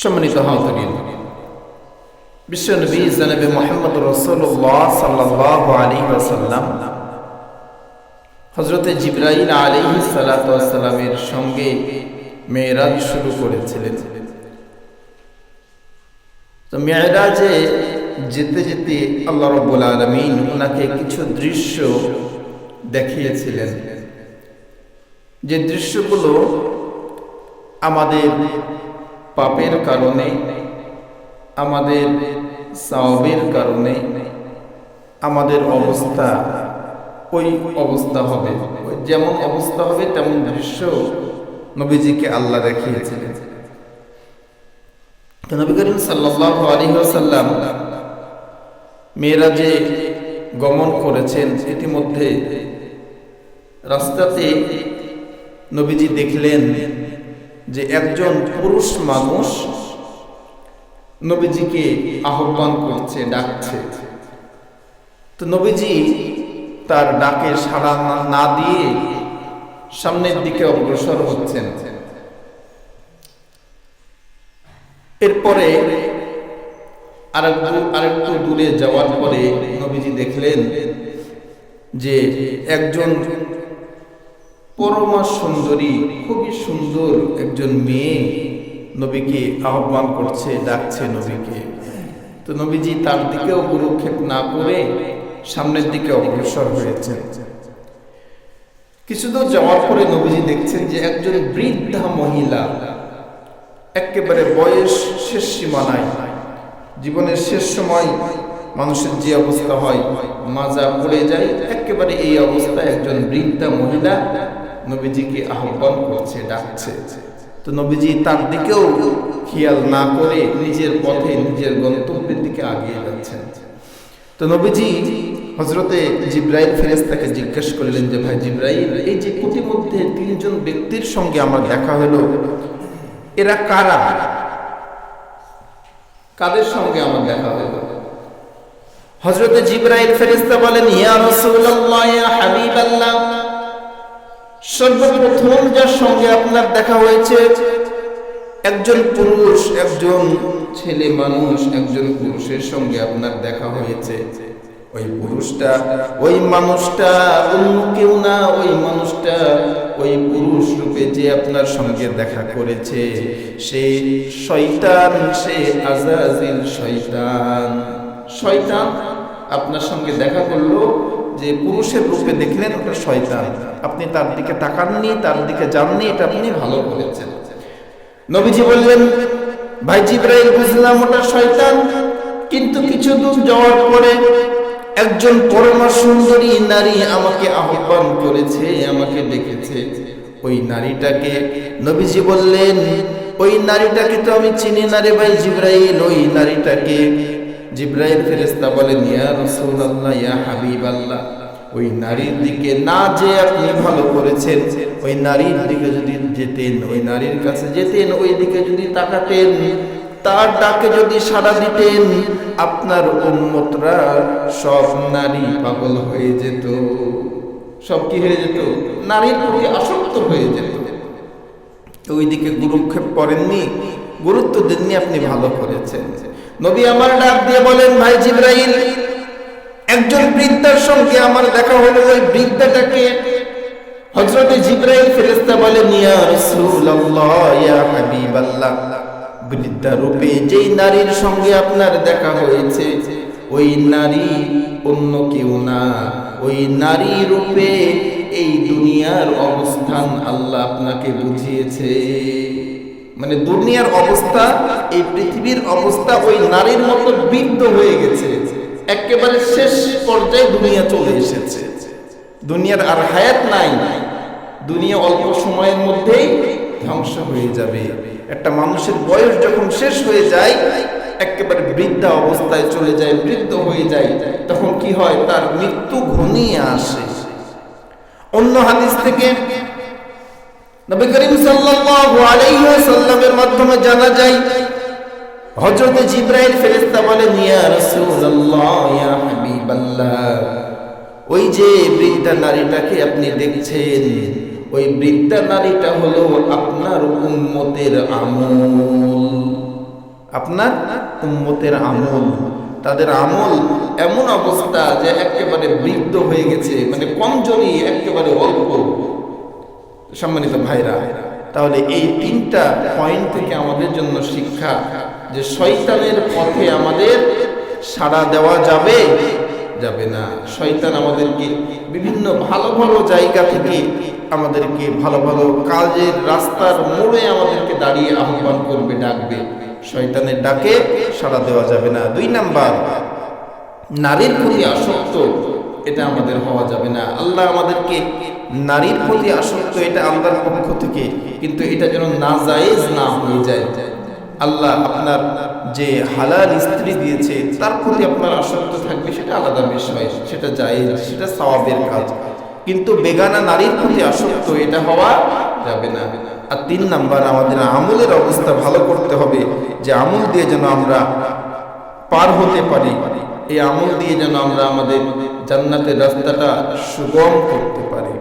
সম্মানিত হাউতরিন বিশ্বনবী জানাবে মোহাম্মদ রসুল্লাহ সাল্লাহ আলী ওসাল্লাম হজরতে জিব্রাইল আলী সালাতামের সঙ্গে মেয়েরাজ শুরু করেছিলেন। তো মেয়েরাজে যেতে যেতে আল্লাহ রব্বুল আলমিন ওনাকে কিছু দৃশ্য দেখিয়েছিলেন। যে দৃশ্যগুলো আমাদের পাপের কারণে, আমাদের সাওবের কারণে, আমাদের অবস্থা ওই অবস্থা হবে। যেমন অবস্থা হবে, তেমন দৃশ্য নবীজিকে আল্লাহ দেখিয়েছিলেন। নবী করিম সাল্লাহ আলী সাল্লাম মেয়েরা যে গমন করেছেন। ইতিমধ্যে রাস্তাতে নবীজি দেখলেন যে একজন পুরুষ মানুষ নবীজিকে আহ্বান করছে, ডাকছে। তো নবীজি তার ডাকে সাড়া না দিয়ে সামনের দিকে অগ্রসর হচ্ছেন। এরপরে আরেকটু আরেকটু দূরে যাওয়ার পরে নবীজি দেখলেন যে একজন পরমা সুন্দরী, খুবই সুন্দর একজন মেয়ে নবীকে আহ্বান করছে, ডাকছে নবীকে। তো নবীজি তার দিকেও গুরুক্ষেপ না করে সামনের দিকে অগ্রসর হয়েছেন। কিছুদূর যাওয়ার পরে নবীজি দেখছেন যে একজন বৃদ্ধা মহিলা, একেবারে বয়স শেষ সীমানায় জীবনের শেষ সময় মানুষের যে অবস্থা হয়, মাজা পড়ে যায়, একেবারে এই অবস্থায় একজন বৃদ্ধা মহিলা নবীজিকে আহ্বান করছে, ডাকছে। তো নবীজি তার দিকেও খেয়াল না করে নিজের পথে নিজের গন্তব্যের দিকে আগিয়ে যাচ্ছেন। তো নবীজি হজরতে জিব্রাইল ফেরেস্তাকে জিজ্ঞেস করলেন যে, ভাই জিব্রাইল, এই যে মধ্যে তিনজন ব্যক্তির সঙ্গে আমার দেখা হলো, এরা কারা? কাদের সঙ্গে আমার দেখা হলো? হজরতে জিব্রাইল ফেরেস্তা বলেন, ইয়া রাসূলুল্লাহ, ইয়া হাবিবাল্লাহ। সর্বপ্রথম যার সঙ্গে আপনার দেখা হয়েছে, একজন পুরুষ, একজন ছেলে মানুষ, একজন পুরুষের সঙ্গে আপনার দেখা হয়েছে। ওই পুরুষটা, ওই মানুষটা অন্য কেউ না, ওই মানুষটা ওই পুরুষ রূপে যে আপনার সঙ্গে দেখা করেছে, সে শয়তান, সে আজাজিল শয়তান। শয়তান আপনার সঙ্গে দেখা করল যে পুরুষের রূপে দেখলেন ওটা শয়তান। আপনি তার দিকে তাকাননি, তার দিকে যাননি, এটা আপনি ভালো করেছেন নবীজি বললেন, ভাই জিব্রাইল বুঝলাম ওটা শয়তান, কিন্তু কিছু দূর যাওয়ার পরে একজন পরমা সুন্দরী নারী আমাকে আহ্বান করেছে, আমাকে ডেকেছে। ওই নারীটাকে নবীজি বললেন, ওই নারীটাকে তো আমি চিনি না রে ভাই জিব্রাইল, ওই নারীটাকে জিব্রাইল ফেরেস্তা বলেন, ইয়া রাসূলুল্লাহ, ইয়া হাবিবাল্লাহ, ওই নারীর দিকে না যে আপনি ভালো করেছেন, ওই নারীর দিকে যদি যেতেন, ওই নারীর কাছে যেতেন, ওই দিকে যদি তাকাতেন, তার ডাকে যদি সাড়া দিতেন, আপনার উন্মতরা সব নারী পাগল হয়ে যেত। সব কি হয়ে যেত? নারীর প্রতি আসক্ত হয়ে যেত। ওই দিকে গুরুক্ষেপ করেননি গুরুত্ব দেননি আপনি, ভালো করেছেন। নবী আমার ডাক দিয়ে বলেন, ভাই জিব্রাইল, একজন বৃদ্ধার সঙ্গে আমার দেখা হলো, ওই বৃদ্ধাটাকে হজরতে জিব্রাইল ফেরেস্তা বলেন ইয়া রাসূলুল্লাহ, ইয়া হাবিবাল্লাহ। বৃদ্ধা রূপে যেই নারীর সঙ্গে আপনার দেখা হয়েছে, ওই নারী অন্য কেউ না। ওই নারী রূপে এই দুনিয়ার অবস্থান আল্লাহ আপনাকে বুঝিয়েছে। মানে দুনিয়ার অবস্থা, এই পৃথিবীর অবস্থা ওই নারীর মতো বৃদ্ধ হয়ে গেছে। একেবারে শেষ পর্যায়ে দুনিয়া চলে এসেছে। দুনিয়ার আর হায়াত নাই। দুনিয়া অল্প সময়ের মধ্যেই ধ্বংস হয়ে যাবে। একটা মানুষের বয়স যখন শেষ হয়ে যায়, একেবারে বৃদ্ধা অবস্থায় চলে যায়, বৃদ্ধ হয়ে যায়, তখন কি হয়? তার মৃত্যু ঘনিয়ে আসে। অন্য হাদিস থেকে নবী করিম সাল্লাল্লাহু আলাইহি ওয়াসাল্লামের মাধ্যমে জানা যায়, হযরত জিবরাইল ফেরেশতা বলেন, ইয়া রাসূলুল্লাহ, ইয়া হাবিবাল্লাহ, ওই যে বৃদ্ধা নারীটাকে আপনি দেখছেন, ওই বৃদ্ধা নারীটা হলো আপনার উম্মতের আমল। আপনার উম্মতের আমল। তাদের আমল এমন অবস্থা যে একেবারে বৃদ্ধ হয়ে গেছে মানে কমজোরি, একেবারে অল্প। সম্মানিত ভাইরা, তাহলে এই তিনটা পয়েন্ট থেকে আমাদের জন্য শিক্ষা যে শয়তানের পথে আমাদের সাড়া দেওয়া যাবে যাবে না। শয়তান আমাদেরকে বিভিন্ন ভালো ভালো জায়গা থেকে আমাদেরকে ভালো ভালো কাজের রাস্তার মোড়ে আমাদেরকে দাঁড়িয়ে আহ্বান করবে, ডাকবে। শয়তানের ডাকে সাড়া দেওয়া যাবে না। দুই নাম্বার, নারীর প্রতি আসক্ত এটা আমাদের হওয়া যাবে না। আল্লাহ আমাদেরকে নারীর প্রতি আসক্ত, এটা আল্লাহর পক্ষ থেকে। কিন্তু এটা যেন না জায়েজ না হয়ে যায়। আল্লাহ আপনার যে হালাল স্ত্রী দিয়েছে, তার প্রতি আপনার আসক্ত থাকবে, সেটা আলাদা বিষয়, সেটা জায়েজ, সেটা সওয়াবের কাজ। কিন্তু বেগানা নারীর প্রতি আসক্ত, এটা হওয়া যাবে না। আর তিন নাম্বার, আমাদের আমলের অবস্থা ভালো করতে হবে, যে আমল দিয়ে যেন আমরা পার হতে পারি। এই আমল দিয়ে যেন আমরা আমাদের জান্নাতের রাস্তাটা সুগম করতে পারি।